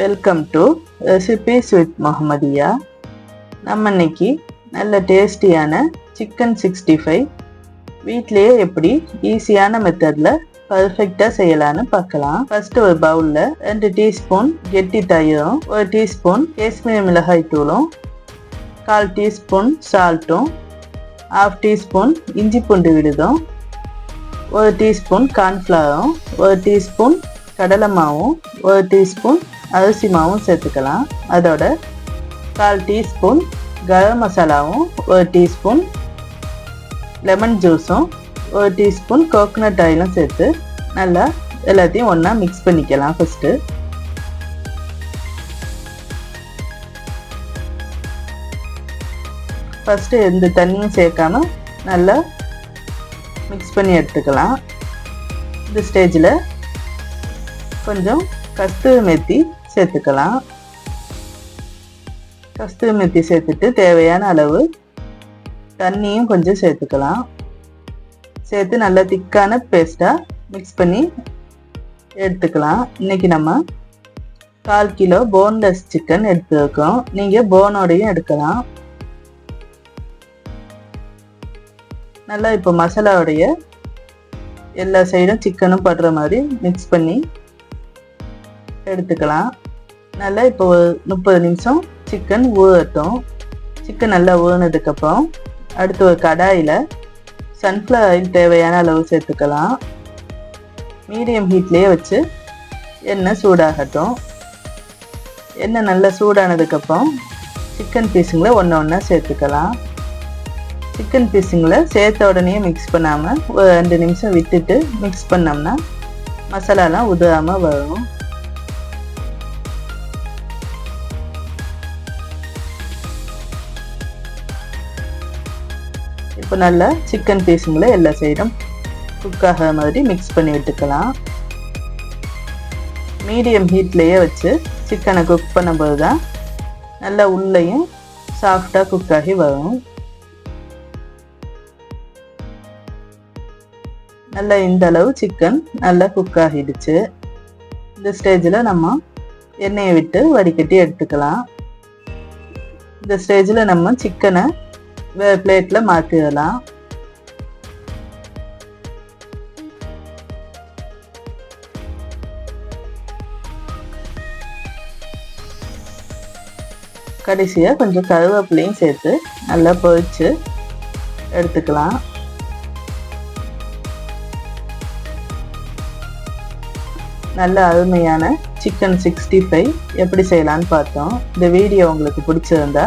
Welcome to recipes with Mohammadiya நம்ம இன்னைக்கு நல்ல டேஸ்டியான சிக்கன் சிக்ஸ்டி ஃபைவ் வீட்லேயே எப்படி ஈஸியான மெத்தடில் பர்ஃபெக்டாக செய்யலான்னு பார்க்கலாம். ஃபர்ஸ்ட் ஒரு பவுலில் ரெண்டு டீஸ்பூன் கெட்டி தயிரும் ஒரு டீஸ்பூன் கேஷ்மீர் மிளகாய் தூளும் கால் டீஸ்பூன் சால்ட்டும் ஹாஃப் டீஸ்பூன் இஞ்சி பூண்டு விழுதும் ஒரு டீஸ்பூன் கார்ன்ஃப்ளவரும் ஒரு டீஸ்பூன் கடலை மாவும் ஒரு டீஸ்பூன் அரிசி மாவும் சேர்த்துக்கலாம். அதோட கால் டீஸ்பூன் கரம் மசாலாவும் ஒரு டீஸ்பூன் லெமன் ஜூஸும் ஒரு டீஸ்பூன் கோகோனட் ஆயிலும் சேர்த்து நல்லா எல்லாத்தையும் ஒன்றா மிக்ஸ் பண்ணிக்கலாம் ஃபஸ்ட்டு ஃபஸ்ட்டு எந்த தண்ணியும் சேர்க்காம நல்லா மிக்ஸ் பண்ணி எடுத்துக்கலாம். இந்த ஸ்டேஜில் கொஞ்சம் கஸ்தூரி மெத்தி சேர்த்துக்கலாம். கஸ்தூரி மெத்தி சேர்த்துட்டு தேவையான அளவு தண்ணியும் கொஞ்சம் சேர்த்துக்கலாம். சேர்த்து நல்லா திக்கான பேஸ்ட்டாக மிக்ஸ் பண்ணி எடுத்துக்கலாம். இன்றைக்கி நம்ம கால் கிலோ போன்லெஸ் சிக்கன் எடுத்துருக்கோம். நீங்கள் போனோடையும் எடுக்கலாம். நல்லா இப்போ மசாலாவுடைய எல்லா சைடும் சிக்கனும் படுற மாதிரி மிக்ஸ் பண்ணி எடுத்துக்கலாம். நல்லா இப்போ முப்பது நிமிஷம் சிக்கன் ஊறட்டும். சிக்கன் நல்லா ஊறினதுக்கப்புறம் அடுத்து ஒரு கடாயில் சன்ஃப்ளவர் ஆயில் தேவையான அளவு சேர்த்துக்கலாம். மீடியம் ஹீட்லேயே வச்சு எண்ணெய் சூடாகட்டும். எண்ணெய் நல்லா சூடானதுக்கப்புறம் சிக்கன் பீஸுங்களை ஒன்று ஒன்றா சேர்த்துக்கலாம். சிக்கன் பீஸுங்களை சேர்த்த உடனே மிக்ஸ் பண்ணாமல் ஒரு ரெண்டு நிமிஷம் விட்டுட்டு மிக்ஸ் பண்ணோம்னா மசாலாலாம் உதவாமல் வரும். இப்போ நல்லா சிக்கன் பீஸுங்களை எல்லா சைடும் குக் ஆகிற மாதிரி மிக்ஸ் பண்ணி விட்டுக்கலாம் மீடியம் ஹீட்லேயே வச்சு சிக்கனை குக் பண்ணும்போது தான் நல்லா உள்ளேயும் சாஃப்டாக குக் ஆகி வரும். நல்லா இந்த அளவு சிக்கன் நல்லா குக் ஆகிடுச்சு. இந்த ஸ்டேஜில் நம்ம எண்ணெயை விட்டு வடிகட்டி எடுத்துக்கலாம். இந்த ஸ்டேஜில் நம்ம சிக்கனை பிளேட்டில் மாற்றிடலாம் கடைசியாக கொஞ்சம் கருவேப்பிலையும் சேர்த்து நல்லா பொறிச்சு எடுத்துக்கலாம். நல்ல அருமையான சிக்கன் சிக்ஸ்டி ஃபைவ் எப்படி செய்யலான்னு பார்த்தோம். இந்த வீடியோ உங்களுக்கு பிடிச்சிருந்தா